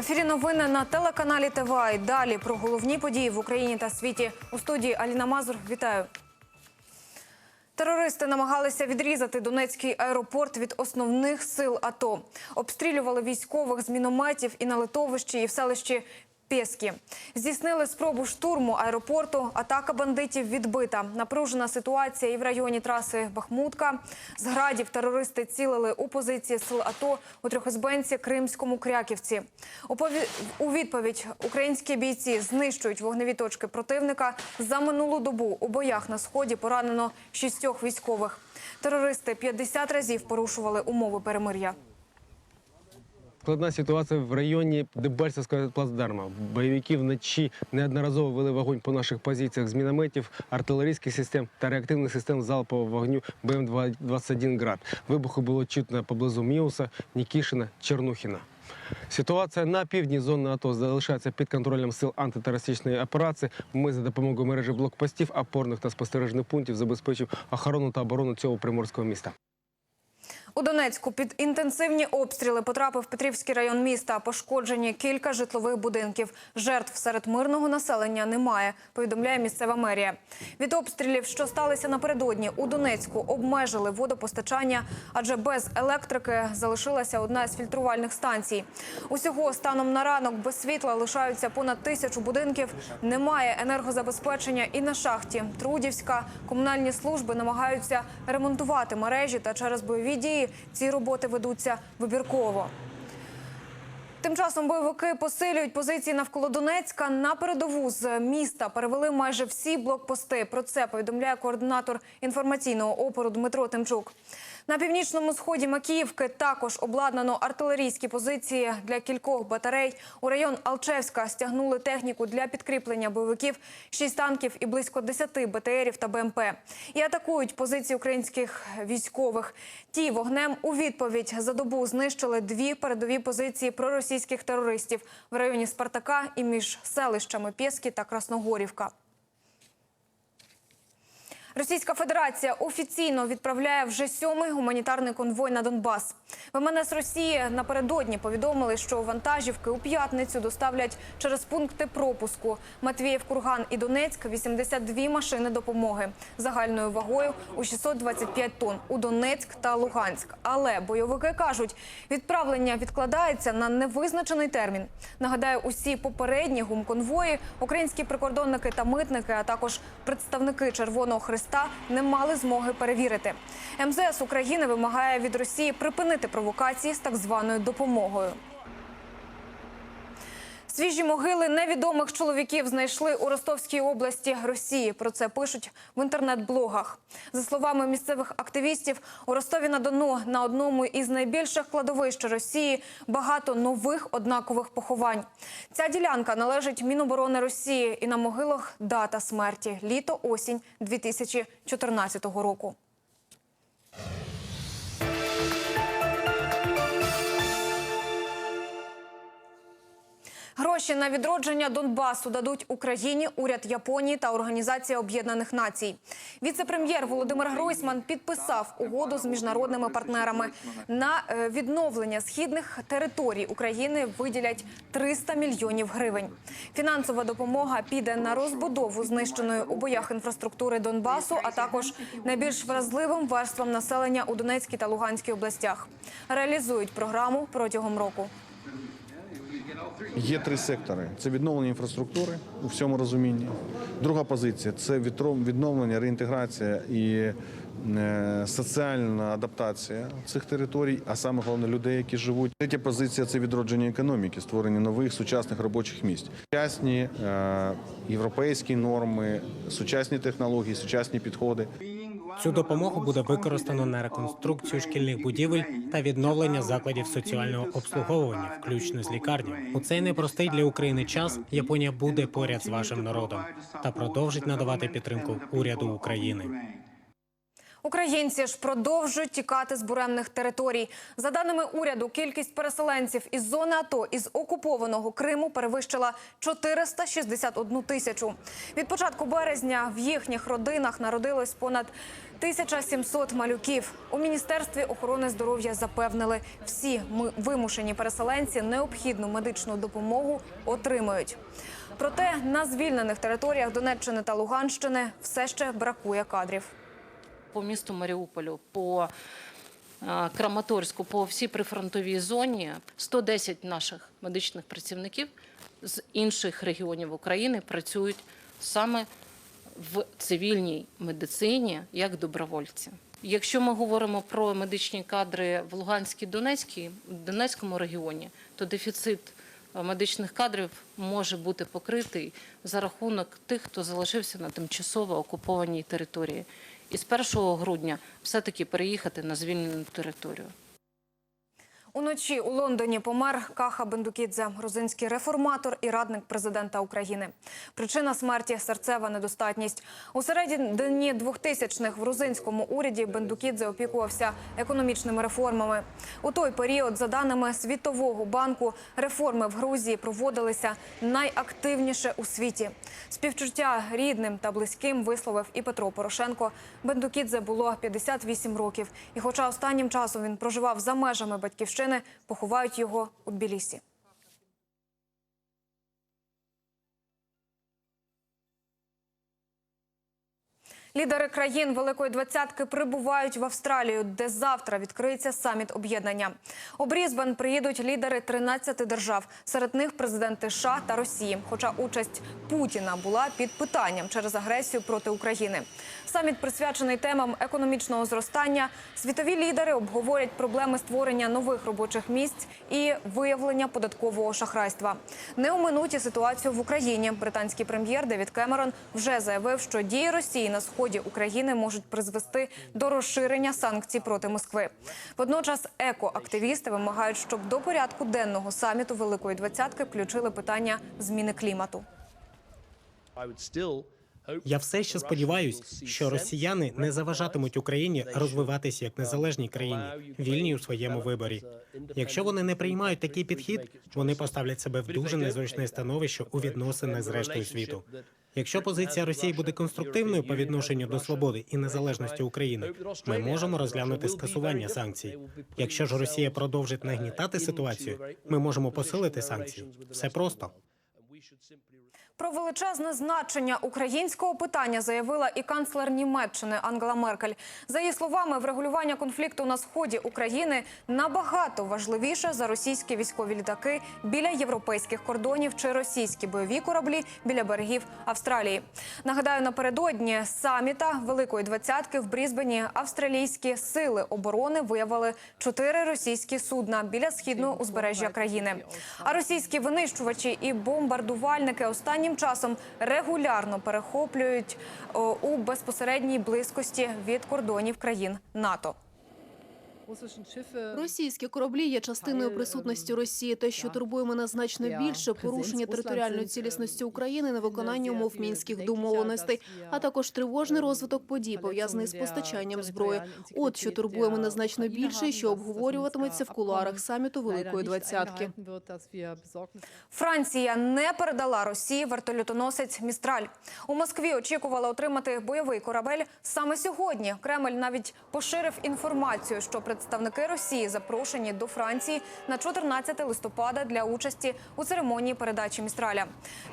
ефірі новини на телеканалі ТВА. І Далі про головні події в Україні та світі. У студії Аліна Мазур. Вітаю. Терористи намагалися відрізати Донецький аеропорт від основних сил АТО. Обстрілювали військових з мінометів і на литовищі, і в селищі Пєскі. Здійснили спробу штурму аеропорту. Атака бандитів відбита. Напружена ситуація і в районі траси Бахмутка. З градів терористи цілили у позиції сил АТО у Трьохозбенці, Кримському, Кряківці. У відповідь українські бійці знищують вогневі точки противника. За минулу добу у боях на сході поранено шістьох військових. Терористи 50 разів порушували умови перемир'я. Складна ситуація в районі Дебальцевського плацдарма. Бойовики вночі неодноразово вели вогонь по наших позиціях з мінометів, артилерійських систем та реактивних систем залпового вогню БМ-21 «Град». Вибухи було чутно поблизу Міуса, Нікішина, Чернухіна. Ситуація на півдні зони АТО залишається під контролем сил антитерористичної операції. Ми за допомогою мережі блокпостів, опорних та спостережних пунктів забезпечив охорону та оборону цього приморського міста. У Донецьку під інтенсивні обстріли потрапив Петрівський район міста. Пошкоджені кілька житлових будинків. Жертв серед мирного населення немає, повідомляє місцева мерія. Від обстрілів, що сталися напередодні, у Донецьку обмежили водопостачання, адже без електрики залишилася одна з фільтрувальних станцій. Усього станом на ранок без світла лишаються понад тисячу будинків. Немає енергозабезпечення і на шахті. Трудівська комунальні служби намагаються ремонтувати мережі та через бойові дії ці роботи ведуться вибірково. Тим часом бойовики посилюють позиції навколо Донецька. На передову з міста перевели майже всі блокпости. Про це повідомляє координатор інформаційного опору Дмитро Тимчук. На північному сході Макіївки також обладнано артилерійські позиції для кількох батарей. У район Алчевська стягнули техніку для підкріплення бойовиків, шість танків і близько 10 БТРів та БМП. І атакують позиції українських військових. Ті вогнем у відповідь за добу знищили дві передові позиції проросійських терористів в районі Спартака і між селищами Пєскі та Красногорівка. Російська Федерація офіційно відправляє вже сьомий гуманітарний конвой на Донбас. ВМНС Росії напередодні повідомили, що вантажівки у п'ятницю доставлять через пункти пропуску Матвіїв, Курган і Донецьк 82 машини допомоги загальною вагою у 625 тонн у Донецьк та Луганськ. Але бойовики кажуть, відправлення відкладається на невизначений термін. Нагадаю, усі попередні гумконвої, українські прикордонники та митники, а також представники Червоного Христа не мали змоги перевірити. МЗС України вимагає від Росії припинити провокації з так званою допомогою. Свіжі могили невідомих чоловіків знайшли у Ростовській області Росії. Про це пишуть в інтернет-блогах. За словами місцевих активістів, у Ростові на Дону на одному із найбільших кладовищ Росії багато нових однакових поховань. Ця ділянка належить Міноборони Росії, і на могилах дата смерті літо-осінь 2014 року. Гроші на відродження Донбасу дадуть Україні, уряд Японії та Організація Об'єднаних Націй. Віце-прем'єр Володимир Гройсман підписав угоду з міжнародними партнерами. На е, відновлення східних територій України виділять 300 мільйонів гривень. Фінансова допомога піде на розбудову знищеної у боях інфраструктури Донбасу, а також найбільш вразливим верствам населення у Донецькій та Луганській областях. Реалізують програму протягом року. Є три сектори: це відновлення інфраструктури у всьому розумінні. Друга позиція це відновлення, реінтеграція і е, соціальна адаптація цих територій, а саме головне людей, які живуть. Третя позиція це відродження економіки, створення нових сучасних робочих місць. Сучасні е, європейські норми, сучасні технології, сучасні підходи. Цю допомогу буде використано на реконструкцію шкільних будівель та відновлення закладів соціального обслуговування, включно з лікарнями. У цей непростий для України час Японія буде поряд з вашим народом та продовжить надавати підтримку уряду України. Українці ж продовжують тікати з буремних територій. За даними уряду, кількість переселенців із зони АТО із окупованого Криму перевищила 461 тисячу. Від початку березня в їхніх родинах народилось понад 1700 малюків. У міністерстві охорони здоров'я запевнили, всі вимушені переселенці необхідну медичну допомогу отримують. Проте на звільнених територіях Донеччини та Луганщини все ще бракує кадрів. По місту Маріуполю, по е, Краматорську, по всій прифронтовій зоні 110 наших медичних працівників з інших регіонів України працюють саме в цивільній медицині як добровольці. Якщо ми говоримо про медичні кадри в Луганській Донецькій, Донецькому регіоні, то дефіцит е, медичних кадрів може бути покритий за рахунок тих, хто залишився на тимчасово окупованій території. І з 1 грудня все-таки переїхати на звільнену територію. Уночі у Лондоні помер Каха Бендукідзе, грузинський реформатор і радник президента України. Причина смерті серцева недостатність. У середині 2000-х в грузинському уряді Бендукідзе опікувався економічними реформами. У той період, за даними Світового банку, реформи в Грузії проводилися найактивніше у світі. Співчуття рідним та близьким висловив і Петро Порошенко. Бендукідзе було 58 років. І хоча останнім часом він проживав за межами батьківщини, поховають його у Тбілісі. Лідери країн Великої двадцятки прибувають в Австралію, де завтра відкриється саміт об'єднання. У Брізбен приїдуть лідери 13 держав. Серед них президенти США та Росії. Хоча участь Путіна була під питанням через агресію проти України. Саміт присвячений темам економічного зростання. Світові лідери обговорять проблеми створення нових робочих місць і виявлення податкового шахрайства. Не оминуть ситуацію в Україні. Британський прем'єр Девід Кемерон вже заявив, що дії Росії на сході України можуть призвести до розширення санкцій проти Москви. Водночас екоактивісти вимагають, щоб до порядку денного саміту Великої двадцятки включили питання зміни клімату. Я все ще сподіваюсь, що росіяни не заважатимуть Україні розвиватися як незалежній країні, вільній у своєму виборі. Якщо вони не приймають такий підхід, вони поставлять себе в дуже незручне становище у відносинах з рештою світу. Якщо позиція Росії буде конструктивною по відношенню до свободи і незалежності України, ми можемо розглянути скасування санкцій. Якщо ж Росія продовжить нагнітати ситуацію, ми можемо посилити санкції. Все просто. Про величезне значення українського питання заявила і канцлер Німеччини Ангела Меркель. За її словами, врегулювання конфлікту на сході України набагато важливіше за російські військові літаки біля європейських кордонів чи російські бойові кораблі біля берегів Австралії. Нагадаю, напередодні саміта Великої двадцятки в Брізбені австралійські сили оборони виявили чотири російські судна біля східного узбережжя країни. А російські винищувачі і бомбардувальники останнім часом регулярно перехоплюють у безпосередній близькості від кордонів країн НАТО. Російські кораблі є частиною присутності Росії. Те, що турбує мене значно більше, порушення територіальної цілісності України на виконання умов мінських домовленостей, а також тривожний розвиток подій пов'язаний з постачанням зброї. От що турбує мене значно більше, і що обговорюватиметься в кулуарах саміту Великої двадцятки. Франція не передала Росії вертольотоносець Містраль. У Москві очікували отримати бойовий корабель саме сьогодні. Кремль навіть поширив інформацію, що представники Росії запрошені до Франції на 14 листопада для участі у церемонії передачі Містраля.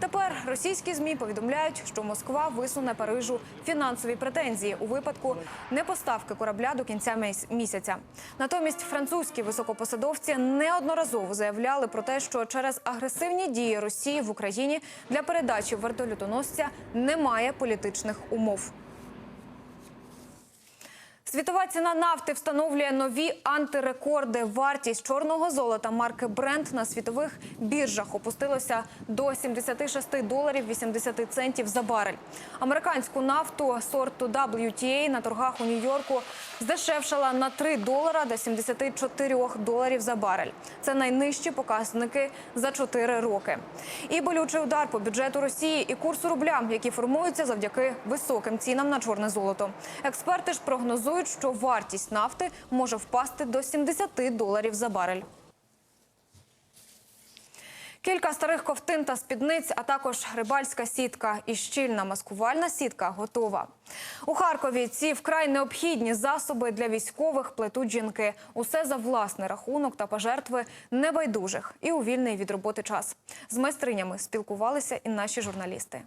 Тепер російські змі повідомляють, що Москва висуне Парижу фінансові претензії у випадку непоставки корабля до кінця місяця. Натомість французькі високопосадовці неодноразово заявляли про те, що через агресивні дії Росії в Україні для передачі вертольотоносця немає політичних умов. Світова ціна нафти встановлює нові антирекорди. Вартість чорного золота марки Brent на світових біржах опустилася до 76 доларів 80 центів за барель. Американську нафту сорту WTA на торгах у Нью-Йорку здешевшала на 3 долара до 74 доларів за барель. Це найнижчі показники за 4 роки. І болючий удар по бюджету Росії і курсу рубля, які формуються завдяки високим цінам на чорне золото. Експерти ж прогнозують, попереджають, що вартість нафти може впасти до 70 доларів за барель. Кілька старих ковтин та спідниць, а також рибальська сітка і щільна маскувальна сітка готова. У Харкові ці вкрай необхідні засоби для військових плетуть жінки. Усе за власний рахунок та пожертви небайдужих і у вільний від роботи час. З майстринями спілкувалися і наші журналісти.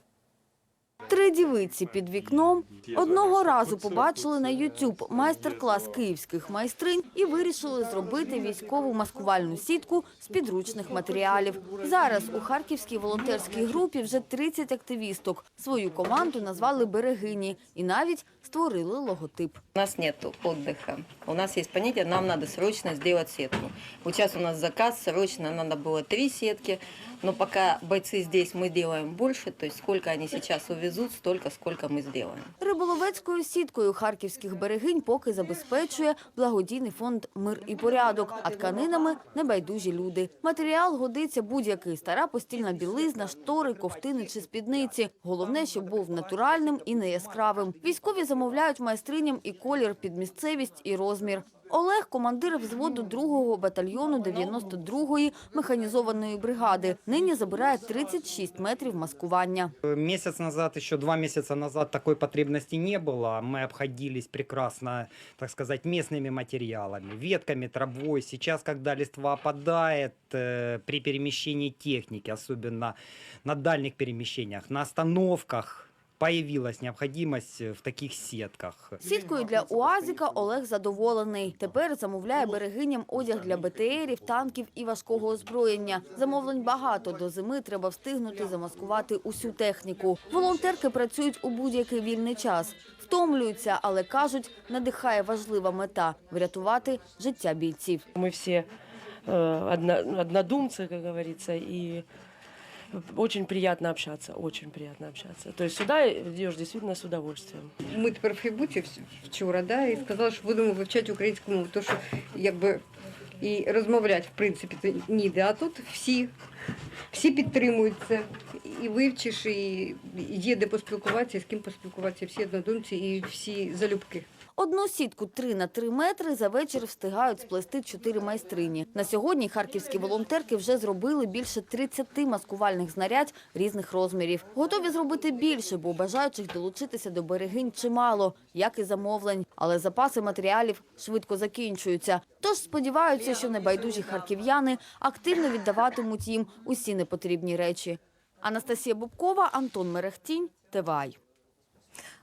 Три дівиці під вікном одного разу побачили на YouTube майстер-клас київських майстринь і вирішили зробити військову маскувальну сітку з підручних матеріалів. Зараз у харківській волонтерській групі вже 30 активісток. Свою команду назвали берегині і навіть створили логотип. У нас нет отдыха. У нас есть понятие, нам надо срочно сделать сетку. Вот сейчас у нас заказ, срочно надо было три сетки, но пока бойцы здесь, мы делаем больше, то есть сколько они сейчас увезут, столько, сколько мы сделаем. Риболовецькою сіткою харківських берегинь поки забезпечує благодійний фонд «Мир і порядок», а тканинами – небайдужі люди. Матеріал годиться будь-який – стара постільна білизна, штори, ковтини чи спідниці. Головне, щоб був натуральним і не яскравим. Військові замовляють майстриням і колір під місцевість, і розмір. Олег – командир взводу 2-го батальйону 92-ї механізованої бригади. Нині забирає 36 метрів маскування. Месяц назад, еще два месяца назад такой потребности не было. Мы обходились прекрасно, так сказать, местными материалами, ветками, травой. Сейчас, когда листва опадает, э, при перемещении техники, особенно на дальних перемещениях, на остановках, появилась необходимость в таких сетках. Сіткою для УАЗіка Олег задоволений. Тепер замовляє берегиням одяг для БТРів, танків і важкого озброєння. Замовлень багато. До зими треба встигнути замаскувати усю техніку. Волонтерки працюють у будь-який вільний час. Втомлюються, але кажуть, надихає важлива мета – врятувати життя бійців. Мы все э, одно- однодумцы, как говорится, и очень приятно общаться, очень приятно общаться. То есть сюда идешь действительно с удовольствием. Ми тепер в Фейбуці вчора, да, і сказали, що будемо вивчати українську мову, тому що якби і розмовляти, в принципі, ніде. А тут всі, всі підтримують це. І вивчиш, і є де поспілкуватися, і з ким поспілкуватися, всі однодумці і всі залюбки. Одну сітку 3 на 3 метри за вечір встигають сплести чотири майстрині. На сьогодні харківські волонтерки вже зробили більше 30 маскувальних знарядь різних розмірів. Готові зробити більше, бо бажаючих долучитися до берегинь чимало, як і замовлень. Але запаси матеріалів швидко закінчуються. Тож сподіваються, що небайдужі харків'яни активно віддаватимуть їм усі непотрібні речі. Анастасія Бубкова, Антон Мерехтінь, ТВАЙ.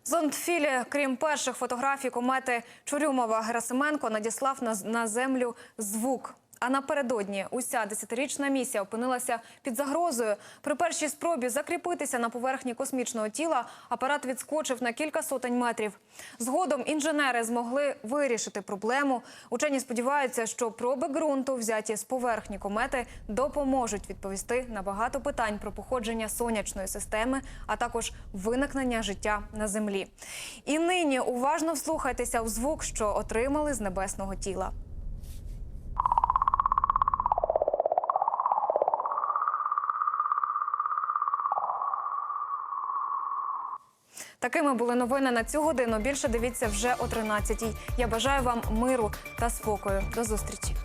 Зондфілі, крім перших фотографій комети Чурюмова Герасименко надіслав на, землю звук. А напередодні уся десятирічна місія опинилася під загрозою. При першій спробі закріпитися на поверхні космічного тіла апарат відскочив на кілька сотень метрів. Згодом інженери змогли вирішити проблему. Учені сподіваються, що проби ґрунту, взяті з поверхні комети, допоможуть відповісти на багато питань про походження сонячної системи, а також виникнення життя на землі. І нині уважно вслухайтеся в звук, що отримали з небесного тіла. Такими були новини на цю годину. Більше дивіться вже о 13-й. Я бажаю вам миру та спокою. До зустрічі.